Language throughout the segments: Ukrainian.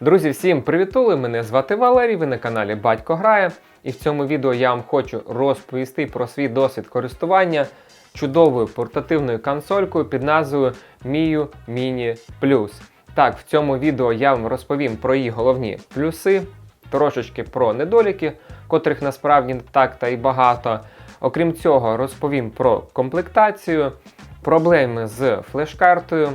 Друзі, всім привітули! Мене звати Валерій, ви на каналі Батько Грає. І в цьому відео я вам хочу розповісти про свій досвід користування чудовою портативною консолькою під назвою Miu Mini Plus. Так, в цьому відео я вам розповім про її головні плюси, трошечки про недоліки, котрих насправді не так та й багато. Окрім цього, розповім про комплектацію, проблеми з флеш-картою.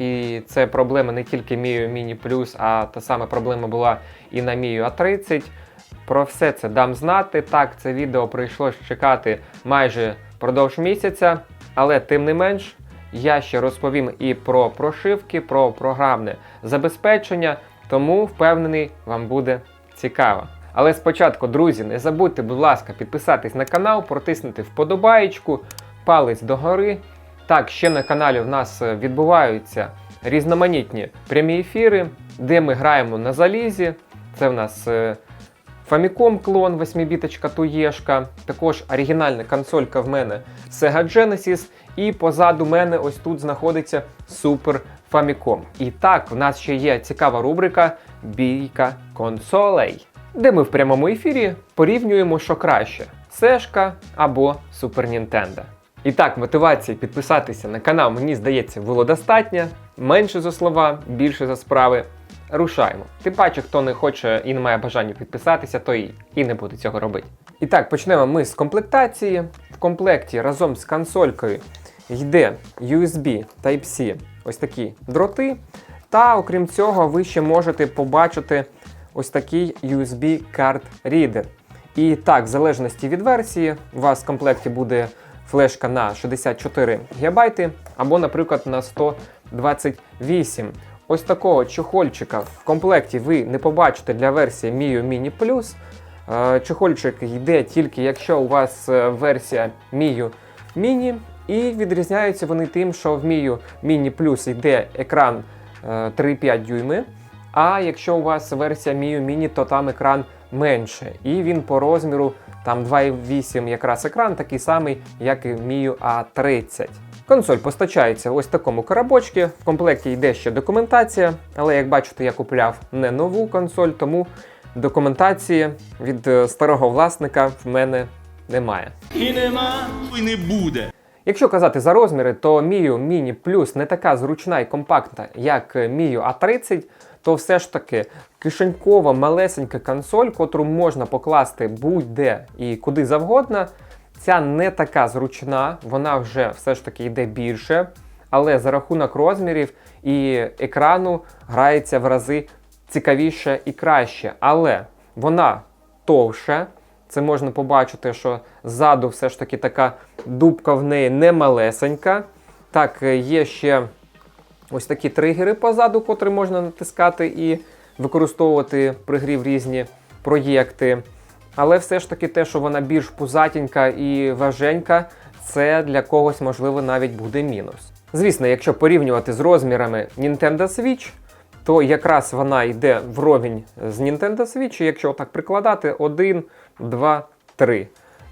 І це проблема не тільки Mio Mini Plus, а та сама проблема була і на Mio A30. Про все це дам знати. Так, це відео прийшлось чекати майже впродовж місяця, але тим не менш, я ще розповім і про прошивки, про програмне забезпечення, тому впевнений, вам буде цікаво. Але спочатку, друзі, не забудьте, будь ласка, підписатись на канал, протиснути вподобаєчку, палець догори. Так, ще на каналі в нас е, відбуваються різноманітні прямі ефіри, де ми граємо на залізі. Це в нас е, Famicom клон 8-біточка Туєшка, також оригінальна консолька в мене Sega Genesis. І позаду мене ось тут знаходиться Super Famicom. І так, в нас ще є цікава рубрика Бійка консолей, де ми в прямому ефірі порівнюємо, що краще: Сешка або Super Nintendo. І так, мотивації підписатися на канал, мені здається, було достатньо. Менше за слова, більше за справи. Рушаємо. Тим паче, хто не хоче і не має бажання підписатися, то і, не буде цього робити. І так, почнемо ми з комплектації. В комплекті разом з консолькою йде USB Type-C, ось такі дроти. Та окрім цього, ви ще можете побачити ось такий USB Card Reader. І так, в залежності від версії, у вас в комплекті буде флешка на 64 ГБ або, наприклад, на 128 Ось такого чохольчика в комплекті ви не побачите для версії Mio Mini Plus. Е, Чохольчик йде тільки якщо у вас е, версія Mio Mini, і відрізняються вони тим, що в Mio Mini Plus йде екран е, 3,5 дюйми. А якщо у вас версія Mio Mini, то там екран менше. І він по розміру там 2,8 якраз екран, такий самий, як і в Mio A30. Консоль постачається ось такому коробочці. В комплекті йде ще документація, але як бачите, я купляв не нову консоль, тому документації від е, старого власника в мене немає. І нема, і не буде. Якщо казати за розміри, то Mio Mini Plus не така зручна і компактна, як Mio A30, то все ж таки кишенькова малесенька консоль, котру можна покласти будь-де і куди завгодно. Ця не така зручна, вона вже все ж таки йде більше, але за рахунок розмірів і екрану грається в рази цікавіше і краще. Але вона товше. Це можна побачити, що ззаду все ж таки така дубка в неї не малесенька. Так, е, є ще ось такі тригери позаду, котрі можна натискати і використовувати при грі в різні проєкти. Але все ж таки те, що вона більш пузатенька і важенька, це для когось, можливо, навіть буде мінус. Звісно, якщо порівнювати з розмірами Nintendo Switch, то якраз вона йде вровень з Nintendo Switch, якщо так прикладати 1, 2, 3.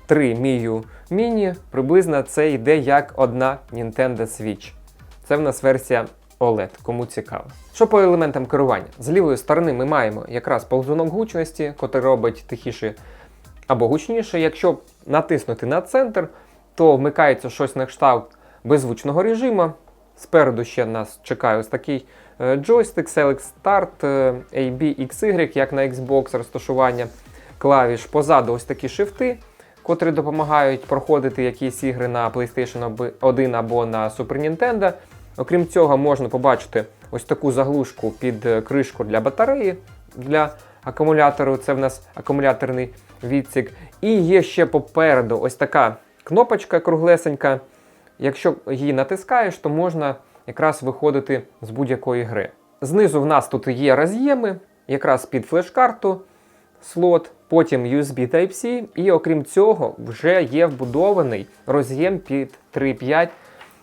3 Mio Mini, приблизно це йде як одна Nintendo Switch. Це в нас версія OLED, кому цікаво. Що по елементам керування? З лівої сторони ми маємо якраз ползунок гучності, котрий робить тихіше або гучніше. Якщо натиснути на центр, то вмикається щось на кшталт беззвучного режиму. Спереду ще нас чекає ось такий е, джойстик Select Start, е, AB, XY, як на Xbox розташування клавіш. Позаду ось такі шифти, котрі допомагають проходити якісь ігри на PlayStation 1 або на Super Nintendo. Окрім цього, можна побачити ось таку заглушку під е, кришку для батареї для акумулятору. Це в нас акумуляторний відсік. І є ще попереду ось така кнопочка круглесенька. Якщо її натискаєш, то можна якраз виходити з будь-якої гри. Знизу в нас тут є роз'єми, якраз під флеш-карту слот, потім USB Type-C, і окрім цього, вже є вбудований роз'єм під 3,5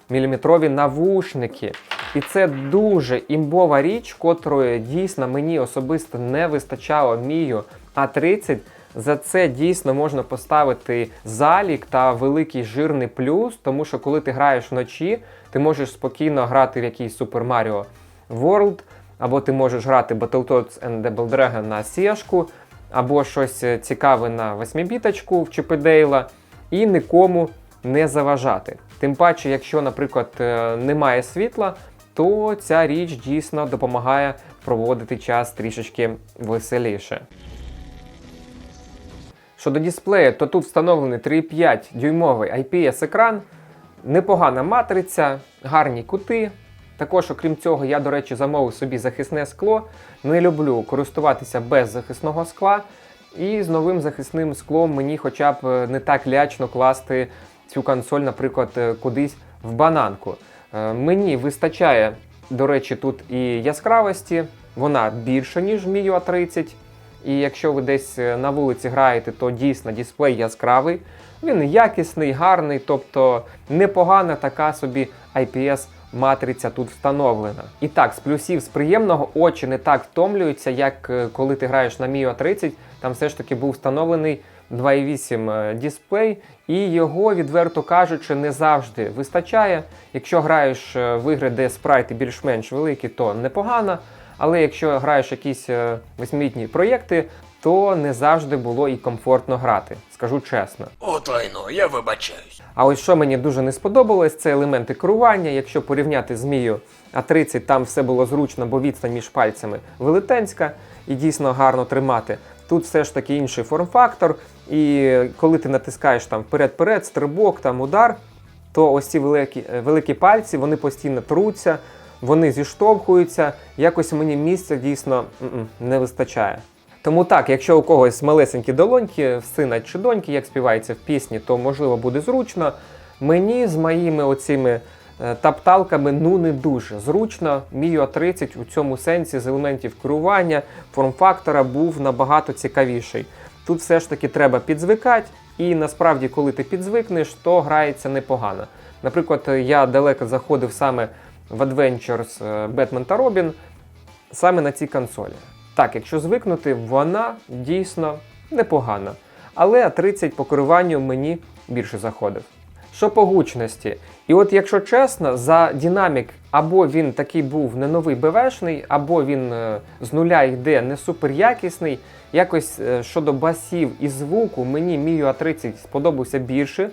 мм навушники. І це дуже імбова річ, котрої дійсно мені особисто не вистачало Мію А30. За це дійсно можна поставити залік та великий жирний плюс, тому що коли ти граєш вночі, ти можеш спокійно грати в якийсь Super Mario World або ти можеш грати Battletoads and Double Dragon на Сєшку, або щось е, цікаве на 8-біточку в Чіпедейла, і нікому не заважати. Тим паче, якщо, наприклад, е, немає світла, то ця річ дійсно допомагає проводити час трішечки веселіше. Щодо дисплею, то тут встановлений 3,5 дюймовий IPS-екран, непогана матриця, гарні кути. Також, окрім цього, я, до речі, замовив собі захисне скло. Не люблю користуватися без захисного скла. І з новим захисним склом мені хоча б е, не так лячно класти цю консоль, наприклад, е, кудись в бананку. Е, Мені вистачає, до речі, тут і яскравості, вона більша, ніж a 30. І якщо ви десь е, на вулиці граєте, то дійсно дисплей яскравий. Він якісний, гарний, тобто непогана така собі IPS матриця тут встановлена. І так, з плюсів з приємного очі не так втомлюються, як коли ти граєш на Mio 30. Там все ж таки був встановлений 2.8 е, дисплей, і його, відверто кажучи, не завжди вистачає. Якщо граєш е, в ігри, де спрайти більш-менш великі, то непогано. Але якщо граєш якісь е, восьмилітні проєкти, то не завжди було і комфортно грати, скажу чесно. От лайно, я вибачаюсь. А ось що мені дуже не сподобалось, це елементи керування. Якщо порівняти з Мію А30, там все було зручно, бо відстань між пальцями велетенська і дійсно гарно тримати. Тут все ж таки інший форм-фактор, і коли ти натискаєш там вперед-перед, стрибок, там удар, то ось ці великі, е, великі пальці вони постійно труться, вони зіштовхуються. Якось мені місця дійсно не вистачає. Тому так, якщо у когось малесенькі долоньки, сина чи доньки, як співається в пісні, то можливо буде зручно. Мені з моїми оціми е, тапталками ну не дуже зручно. Мій А30 у цьому сенсі з елементів керування, форм-фактора був набагато цікавіший. Тут все ж таки треба підзвикати, і насправді, коли ти підзвикнеш, то грається непогано. Наприклад, я далеко заходив саме в Adventures е, Batman та Robin саме на цій консолі. Так, якщо звикнути, вона дійсно непогана. Але 30 по керуванню мені більше заходив. Що по гучності? І от, якщо чесно, за динамік або він такий був не новий БВшний, або він е, з нуля йде не супер якісний. Якось е, щодо басів і звуку, мені Mio A30 сподобався більше.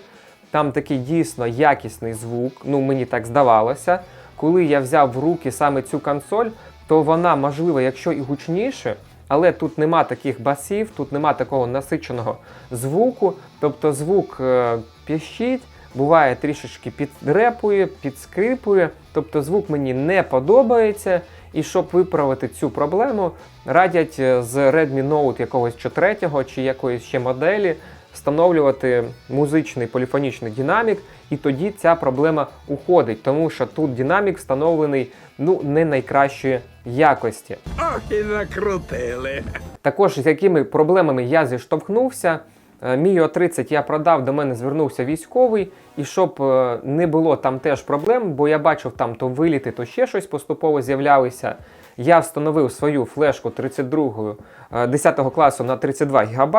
Там такий дійсно якісний звук, ну мені так здавалося. Коли я взяв в руки саме цю консоль, то вона, можливо, якщо і гучніше, але тут нема таких басів, тут нема такого насиченого звуку. Тобто звук е, піщить, буває трішечки підрепує, підскрипує. Тобто звук мені не подобається. І щоб виправити цю проблему, радять е, з Redmi Note якогось 4 чи якоїсь ще моделі встановлювати музичний поліфонічний динамік, і тоді ця проблема уходить, тому що тут динамік встановлений ну не найкращої якості. Ох, і накрутили. Також з якими проблемами я зіштовхнувся. Е, Мій 30 я продав, до мене звернувся військовий, і щоб е, не було там теж проблем, бо я бачив там то виліти, то ще щось поступово з'являлися. Я встановив свою флешку 32 е, 10 класу на 32 ГБ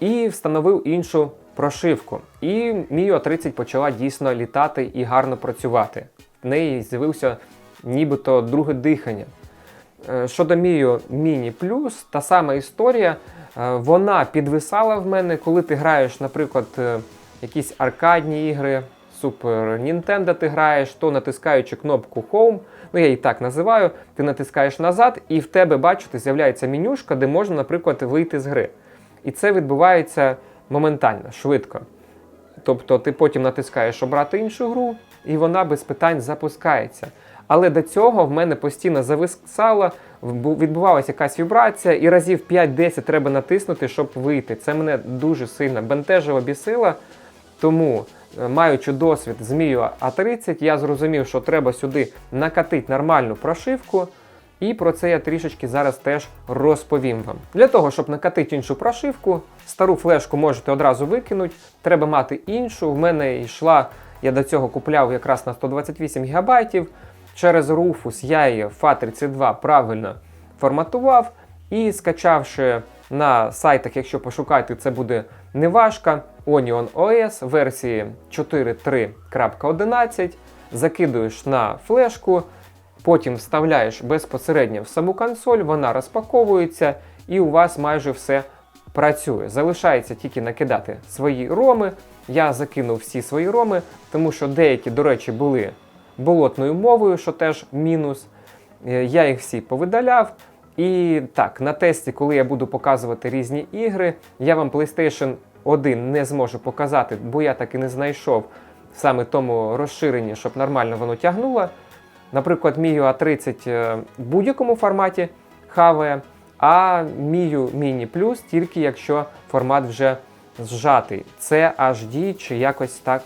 і встановив іншу прошивку. І Міо 30 почала дійсно літати і гарно працювати. В неї з'явився нібито друге дихання. Е, Щодо Mio Mini Plus, та сама історія. Е, Вона підвисала в мене, коли ти граєш, наприклад, е, якісь аркадні ігри, Super Nintendo ти граєш, то натискаючи кнопку Home, ну я її так називаю, ти натискаєш назад, і в тебе, бачите, з'являється менюшка, де можна, наприклад, вийти з гри. І це відбувається моментально, швидко. Тобто ти потім натискаєш обрати іншу гру, і вона без питань запускається. Але до цього в мене постійно зависало, відбувалася якась вібрація, і разів 5-10 треба натиснути, щоб вийти. Це мене дуже сильно бентежило, бісило. Тому, е, маючи досвід з Mio A30, я зрозумів, що треба сюди накатити нормальну прошивку. І про це я трішечки зараз теж розповім вам. Для того, щоб накатити іншу прошивку, стару флешку можете одразу викинути. Треба мати іншу. В мене йшла, я до цього купляв якраз на 128 ГБ. Через Rufus я її FAT32 правильно форматував. І скачавши на сайтах, якщо пошукати, це буде неважко. Onion OS версії 4.3.11. Закидуєш на флешку. Потім вставляєш безпосередньо в саму консоль, вона розпаковується і у вас майже все працює. Залишається тільки накидати свої роми. Я закинув всі свої роми, тому що деякі, до речі, були болотною мовою, що теж мінус. Е, Я їх всі повидаляв. І так, на тесті, коли я буду показувати різні ігри, я вам PlayStation 1 не зможу показати, бо я так і не знайшов саме тому розширенні, щоб нормально воно тягнуло. Наприклад, Mio A30 е, в будь-якому форматі хаває, а Mio Mini Plus тільки якщо формат вже зжатий. Це HD чи якось так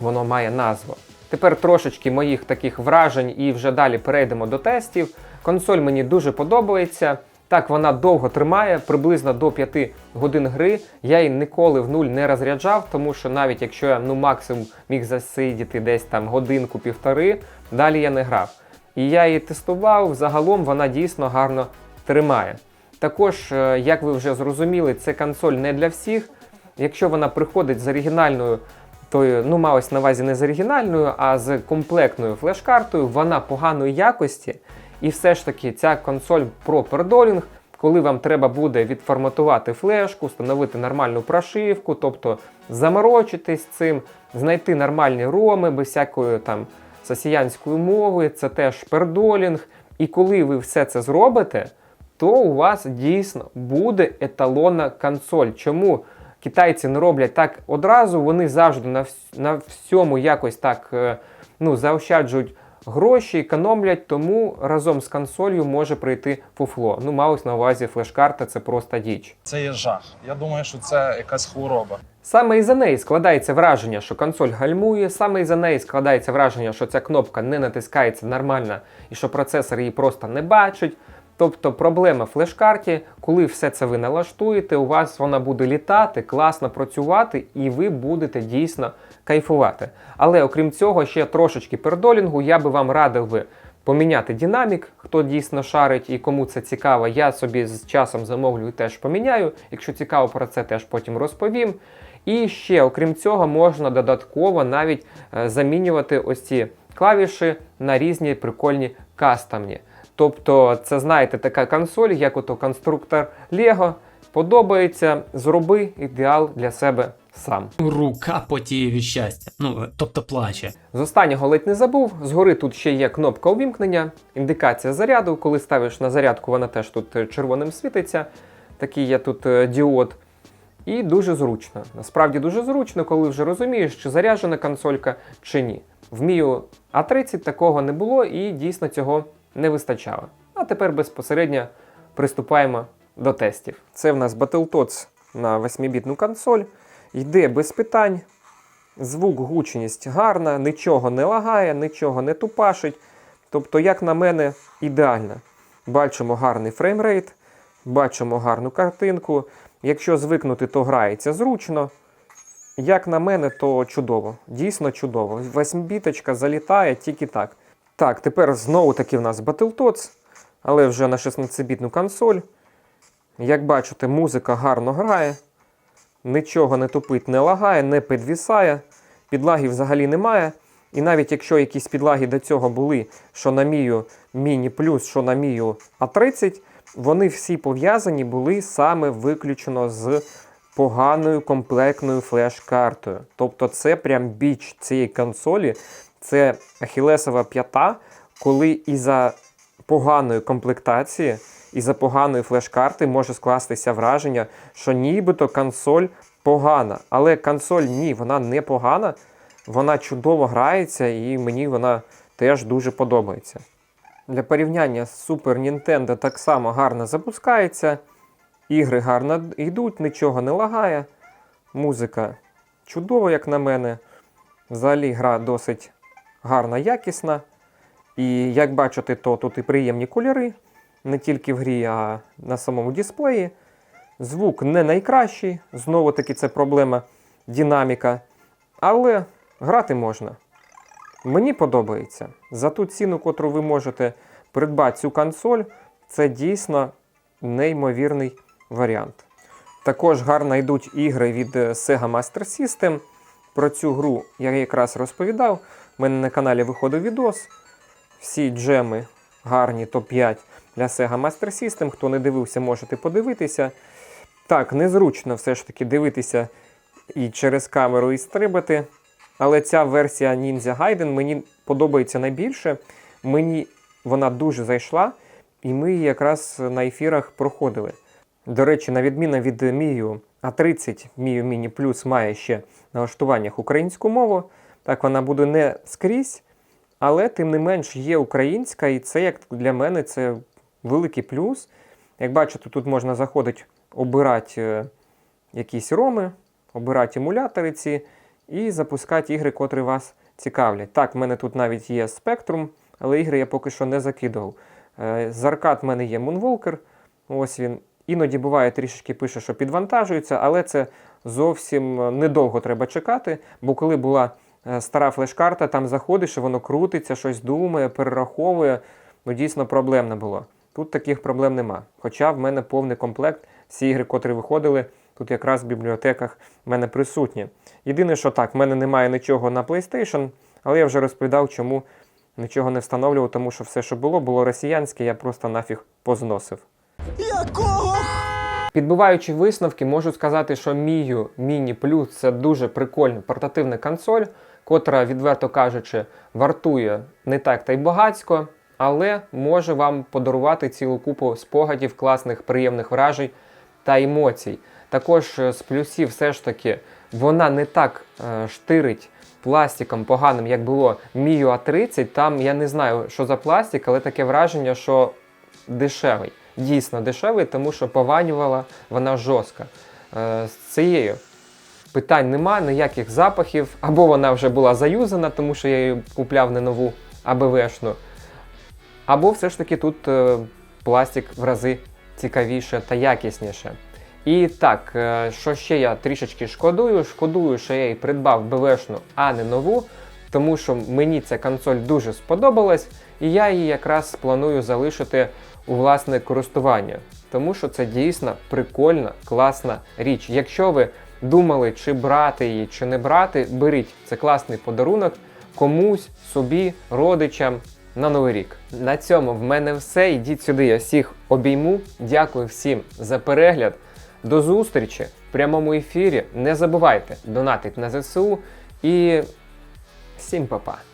воно має назву. Тепер трошечки моїх таких вражень і вже далі перейдемо до тестів. Консоль мені дуже подобається. Так, вона довго тримає, приблизно до 5 годин гри. Я її ніколи в нуль не розряджав, тому що навіть якщо я ну максимум міг засидіти десь там годинку-півтори, далі я не грав. І я її тестував, загалом вона дійсно гарно тримає. Також, е, як ви вже зрозуміли, це консоль не для всіх. Якщо вона приходить з оригінальною, тою, ну малось на увазі не з оригінальною, а з комплектною флеш-картою, вона поганої якості. І все ж таки ця консоль про пердолінг, коли вам треба буде відформатувати флешку, встановити нормальну прошивку, тобто заморочитись цим, знайти нормальні роми без всякої там сосіянської мови, це теж пердолінг. І коли ви все це зробите, то у вас дійсно буде еталонна консоль. Чому китайці не роблять так одразу? Вони завжди на, на всьому якось так е, ну, заощаджують гроші, економлять, тому разом з консолью може прийти фуфло. Ну, малось на увазі флеш-карта це просто діч. Це є жах. Я думаю, що це якась хвороба. Саме із-за неї складається враження, що консоль гальмує, саме із-за неї складається враження, що ця кнопка не натискається нормально і що процесор її просто не бачить. Тобто проблема флеш-карті, коли все це ви налаштуєте, у вас вона буде літати, класно працювати, і ви будете дійсно кайфувати. Але окрім цього, ще трошечки пердолінгу, я би вам радив поміняти динамік, хто дійсно шарить і кому це цікаво. Я собі з часом замовлю і теж поміняю. Якщо цікаво про це, теж потім розповім. І ще, окрім цього, можна додатково навіть е, замінювати ось ці клавіші на різні прикольні кастомні. Тобто, це знаєте, така консоль, як ото конструктор Lego. Подобається, зроби ідеал для себе сам. Рука потіє від щастя. Ну, тобто плаче. З останнього ледь не забув. Згори тут ще є кнопка увімкнення, індикація заряду. Коли ставиш на зарядку, вона теж тут е, червоним світиться. Такий є тут е, діод. І дуже зручно. Насправді дуже зручно, коли вже розумієш, чи заряджена консолька, чи ні. В Mio A30 такого не було і дійсно цього не вистачало. А тепер безпосередньо приступаємо до тестів. Це в нас Battletoads на 8-бітну консоль. Йде без питань. Звук, гучність гарна, нічого не лагає, нічого не тупашить. Тобто, як на мене, ідеально. Бачимо гарний фреймрейт, бачимо гарну картинку. Якщо звикнути, то грається зручно. Як на мене, то чудово. Дійсно чудово. Восьмібіточка залітає тільки так. Так, тепер знову таки в нас Battletoads, але вже на 16-бітну консоль. Як бачите, музика гарно грає. Нічого не тупить, не лагає, не підвісає. Підлагів взагалі немає. І навіть якщо якісь підлаги до цього були, що на Мію Міні Плюс, що на Мію А30, вони всі пов'язані були саме виключно з поганою комплектною флеш-картою. Тобто це прям біч цієї консолі, це ахілесова п'ята, коли із-за поганої комплектації, із-за поганої флеш-карти може скластися враження, що нібито консоль погана. Але консоль ні, вона не погана, вона чудово грається і мені вона теж дуже подобається. Для порівняння Super Nintendo так само гарно запускається. Ігри гарно йдуть, нічого не лагає. Музика чудова, як на мене. Взагалі гра досить гарна, якісна. І як бачите, то тут і приємні кольори, не тільки в грі, а на самому дисплеї. Звук не найкращий, знову таки це проблема динаміка. Але грати можна. Мені подобається. За ту ціну, котру ви можете придбати цю консоль, це дійсно неймовірний варіант. Також гарно йдуть ігри від е, Sega Master System. Про цю гру я якраз розповідав. У мене на каналі виходив відос. всі джеми гарні топ-5 для Sega Master System. Хто не дивився, можете подивитися. Так, незручно все ж таки дивитися і через камеру і стрибати. Але ця версія Ninja Gaiden мені подобається найбільше. Мені вона дуже зайшла, і ми її якраз на ефірах проходили. До речі, на відміну від Mio A30, Mio Mini Plus має ще налаштуваннях українську мову. Так, вона буде не скрізь, але тим не менш є українська, і це як для мене це великий плюс. Як бачите, тут можна заходити, обирати е, якісь роми, обирати емулятори ці і запускати ігри, котрі вас цікавлять. Так, в мене тут навіть є Spectrum, але ігри я поки що не закидував. Е, З аркад в мене є Moonwalker. Ось він. Іноді буває трішечки пише, що підвантажується, але це зовсім е, недовго треба чекати. Бо коли була е, стара флеш-карта, там заходиш, і воно крутиться, щось думає, перераховує. Ну, дійсно проблемно було. Тут таких проблем нема. Хоча в мене повний комплект, всі ігри, котрі виходили, тут якраз в бібліотеках в мене присутні. Єдине, що так, в мене немає нічого на PlayStation, але я вже розповідав, чому нічого не встановлював, тому що все, що було, було росіянське, я просто нафіг позносив. Підбиваючи висновки, можу сказати, що Mini Plus це дуже прикольна портативна консоль, котра, відверто кажучи, вартує не так та й багацько, але може вам подарувати цілу купу спогадів, класних, приємних вражень та емоцій. Також е, з плюсів все ж таки вона не так е, штирить пластиком поганим, як було Mio A30. Там я не знаю, що за пластик, але таке враження, що дешевий. Дійсно дешевий, тому що пованювала вона жорстко. Е, з цією питань нема, ніяких запахів, або вона вже була заюзана, тому що я її купляв не нову АБВшну. Або все ж таки тут е, пластик в рази цікавіше та якісніше. І так, е, що ще я трішечки шкодую? Шкодую, що я її придбав БВшну, а не нову, тому що мені ця консоль дуже сподобалась, і я її якраз планую залишити у власне користування. Тому що це дійсно прикольна, класна річ. Якщо ви думали, чи брати її, чи не брати, беріть. Це класний подарунок комусь, собі, родичам на Новий рік. На цьому в мене все. Йдіть сюди, я всіх обійму. Дякую всім за перегляд. До зустрічі в прямому ефірі. Не забувайте донатити на ЗСУ і всім па-па.